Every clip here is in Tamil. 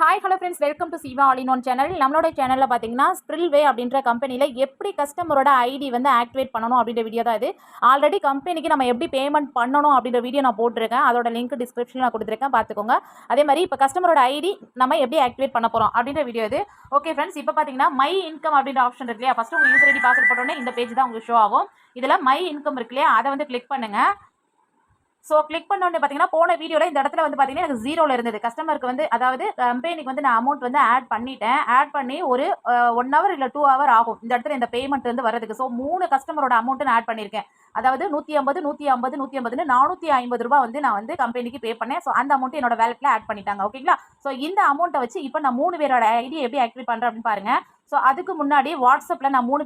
Hi hello friends welcome to Siva ஆலினோன் channel நம்மளோட சேனலில் பார்த்தீங்கன்னா ஸ்ப்ரில்வே அப்படின்ற கம்பெனியில் எப்படி கஸ்டமரோட ஐடி வந்து ஆக்டிவேட் பண்ணணும் அப்படின்ற வீடியோ தான் இது. ஆல்ரெடி கம்பெனிக்கு நம்ம எப்படி பேமெண்ட் பண்ணணும் அப்படின்ற வீடியோ நான் போட்டிருக்கேன். அதோட லிங்க் டிஸ்கிரிப்ஷனில் நான் கொடுத்துருக்கேன். பார்த்துக்கோங்க. அதே மாதிரி இப்போ கஸ்டமரோட ஐடி நம்ம எப்படி ஆக்டிவேட் பண்ண போகிறோம் அப்படின்ற வீடியோ இது. ஓகே ஃப்ரெண்ட்ஸ் இப்போ பார்த்தீங்கன்னா மை இன்கம் அப்படின்ற ஆப்ஷன் இருக்கு இல்லையா? ஃபஸ்ட்டு உங்கள் யூசர் ஐடி பாஸ்வேர்ட் போட்டோன்னே இந்த பேஜ் தான் உங்களுக்கு ஷோ ஆகும். இதில் மை இன்கம் இருக்கு இல்லையா? அதை வந்து கிளிக் பண்ணுங்கள் ஸோ கிளிக் பண்ண உடனே பார்த்தீங்கன்னா போன வீடியோவில் இந்த இடத்துல வந்து பார்த்தீங்கன்னா எனக்கு ஜீரோவில் இருந்தது. கஸ்டமருக்கு வந்து அதாவது கம்பெனிக்கு வந்து நான் அமௌண்ட் வந்து ஆட் பண்ணிட்டேன். ஆட் பண்ணி ஒரு ஒன் ஹவர் இல்லை டூ ஹவர் ஆகும். இந்த இடத்துல இந்த பேமெண்ட் வந்து வரதுக்கு ஸோ மூணு கஸ்டமரோட அமௌண்ட்டு நான் ஆட் பண்ணியிருக்கேன் அதாவது நூற்றி ஐம்பது நூற்றி ஐம்பது நூற்றி ஐம்பதுன்னு நானூற்றி ஐம்பது ரூபா வந்து நான் வந்து கம்பெனிக்கு பே பண்ணேன். ஸோ அந்த அமௌண்ட் என்னோட வேலெட்டில் ஆட் பண்ணிட்டாங்க. ஓகேங்களா ஸோ இந்த அமௌண்ட்டை வச்சு இப்போ நான் மூணு பேரோட ஐடி எப்படி ஆக்டிவேட் பண்ணுறேன் அப்படின்னு பாருங்க. ஸோ அதுக்கு முன்னாடி வாட்ஸ்அப்பில் நான் மூணு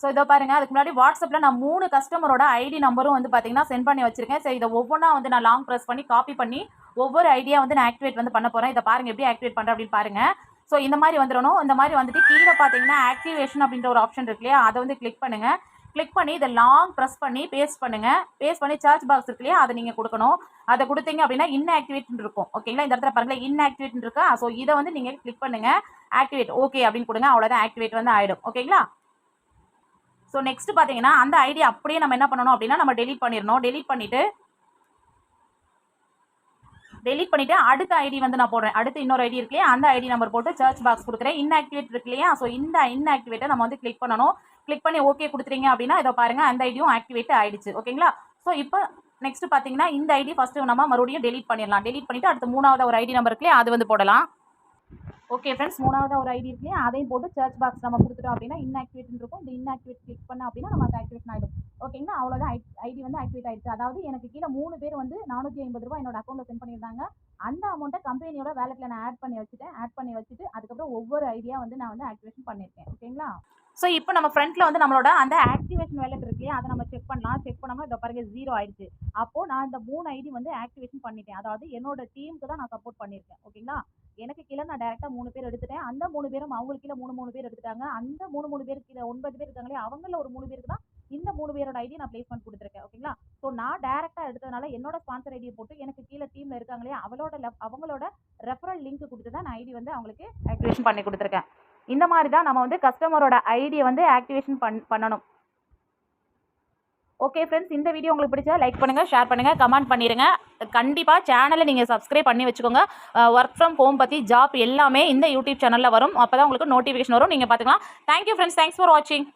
ஸோ இதோ பாருங்கள் அதுக்கு முன்னாடி வாட்ஸ்அப்பில் நான் மூணு கஸ்டமரோட ஐடி நம்பரும் வந்து பார்த்தீங்கன்னா சென்ட் பண்ணி வச்சிருக்கேன். ஸோ இதை ஒவ்வொன்றா வந்து நான் லாங் ப்ரெஸ் பண்ணி காப்பி பண்ணி ஒவ்வொரு ஐடியா வந்து நான் ஆக்டிவேட் வந்து பண்ண போகிறேன் இதை பாருங்கள் எப்படி ஆக்டிவேட் பண்ணுறேன் அப்படின்னு பாருங்கள் ஸோ இந்த மாதிரி வந்துடணும். இந்த மாதிரி வந்துட்டு கீழே பார்த்தீங்கன்னா ஆக்டிவேஷன் அப்படின்ற ஒரு ஆப்ஷன் இருக்கு இல்லையா? அதை வந்து கிளிக் பண்ணுங்கள் கிளிக் பண்ணி இதை லாங் ப்ரெஸ் பண்ணி பேஸ்ட் பண்ணுங்கள் பேஸ்ட் பண்ணி சர்ச் பாக்ஸ் இருக்கு இல்லையா? அதை நீங்கள் கொடுக்கணும். அதை கொடுத்தீங்க அப்படின்னா இன்ஆக்டிவேட்னு இருக்கும். ஓகேங்களா இந்த இடத்துல பாருங்களேன் இன்ஆக்டிவேட்னு இருக்கா? ஸோ இதை வந்து நீங்கள் கிளிக் பண்ணுங்க. ஆக்டிவேட் ஓகே அப்படின்னு கொடுங்க. அவ்வளோதான் ஆக்டிவேட் வந்து ஆகிடும் ஓகேங்களா ஸோ நெக்ஸ்ட் பார்த்தீங்கன்னா அந்த ஐடி அப்படியே நம்ம என்ன பண்ணணும் அப்படின்னா நம்ம டெலிட் பண்ணிடணும். டெலிட் பண்ணிவிட்டு டெலிட் பண்ணிவிட்டு அடுத்த ஐடி வந்து நான் போடுறேன். அடுத்து இன்னொரு ஐடி இருக்கு அந்த ஐடி நம்பர் போட்டு சர்ச் பாக்ஸ் கொடுக்குறேன். இன்ஆக்டிவேட் இருக்கு இல்லையா? ஸோ இந்த இன்ஆக்டிவேட்டை நம்ம வந்து கிளிக் பண்ணணும். கிளிக் பண்ணி ஓகே கொடுத்துறீங்க அப்படின்னா இதை பாருங்கள் அந்த ஐடியும் ஆக்டிவேட் ஆயிடுச்சு. ஓகேங்களா ஸோ இப்போ நெக்ஸ்ட் பார்த்தீங்கன்னா இந்த ஐடி ஃபஸ்ட்டு நம்ம மறுபடியும் டெலிட் பண்ணிடலாம். டெலிட் பண்ணிவிட்டு அடுத்து மூணாவது ஒரு ஐடி நம்பருக்குலேயே அது வந்து போடலாம். ஓகே ஃப்ரெண்ட்ஸ் மூணாவது ஒரு ஐடி இருக்கு அதையும் போட்டு சர்ச் பாக்ஸ் நம்ம கொடுத்துட்டோம் அப்படின்னா இன்ஆக்டிவேட் இருக்கும். இந்த இன்ஆக்டிவேட் கிளிக் பண்ண அப்படின்னா நமக்கு ஆக்டிவேஷன் ஆகிடும் ஓகேங்களா அவ்வளோதான் ஐடி வந்து ஆக்டிவேட் ஆயிடுச்சு. அதாவது எனக்கு கீழே மூணு பேர் வந்து நானூற்றி ஐம்பது ரூபாய் என்னோட அக்கௌண்ட்டில் சென்ட் பண்ணியிருந்தாங்க. அந்த அமௌண்ட்டை கம்பெனியோட வேலெட்டில் நான் ஆட் பண்ணி வச்சுட்டேன். ஆட் பண்ணி வச்சுட்டு அதுக்கப்புறம் ஒவ்வொரு ஐடியா வந்து நான் வந்து ஆக்டிவேஷன் பண்ணியிருக்கேன். ஓகேங்களா ஸோ இப்போ நம்ம ஃப்ரண்ட்டில் வந்து நம்மளோட அந்த ஆக்டிவேஷன் வேலெட் இருக்கு இல்லையா? அதை நம்ம செக் பண்ணலாம். செக் பண்ணாமல் இந்த பாருங்க ஜீரோ ஆயிடுச்சு. அப்போது நான் இந்த மூணு ஐடி வந்து ஆக்டிவேஷன் பண்ணிட்டேன். அதாவது என்னோட டீமுக்கு தான் நான் சப்போர்ட் பண்ணியிருக்கேன். ஓகேங்களா எனக்கு கீழே நான் டேரெக்டாக மூணு பேர் எடுத்துட்டேன். அந்த மூணு பேரும் அவங்களுக்கு கீழே மூணு மூணு பேர் எடுத்துட்டாங்க. அந்த மூணு மூணு பேர் கீழே ஒன்பது பேர் இருக்காங்களே அவங்கள ஒரு மூணு பேருக்கு தான் இந்த மூணு பேரோட ஐடி நான் பிளேஸ்மெண்ட் கொடுத்துருக்கேன். ஓகேங்களா ஸோ நான் டேரெக்டாக எடுத்ததுனால என்னோட ஸ்பான்சர் ஐடியை போட்டு எனக்கு கீழே டீமில் இருக்காங்களே அவளோட அவங்களோட ரெஃபரல் லிங்க் கொடுத்து தான் நான் ஐடி வந்து அவங்களுக்கு ஆக்டிவேஷன் பண்ணி கொடுத்துருக்கேன். இந்த மாதிரி தான் நம்ம வந்து கஸ்டமரோட ஐடியை வந்து ஆக்டிவேஷன் பண் பண்ணணும். ஓகே ஃப்ரெண்ட்ஸ் இந்த வீடியோ உங்களுக்கு பிடிச்சா லைக் பண்ணுங்கள் ஷேர் பண்ணுங்கள் கமெண்ட் பண்ணிடுங்க கண்டிப்பாக சேனலை நீங்கள் சப்ஸ்கிரைப் பண்ணி வச்சுக்கோங்க. ஒர்க் ஃப்ரம் ஹோம் பற்றி ஜாப் எல்லாமே இந்த யூடியூப் சேனலில் வரும். அப்போ தான் உங்களுக்கு நோட்டிஃபிகேஷன் வரும். நீங்கள் பார்த்துக்கலாம். தேங்க்யூ ஃப்ரெண்ட்ஸ் தேங்க்ஸ் ஃபார் வாட்சிங்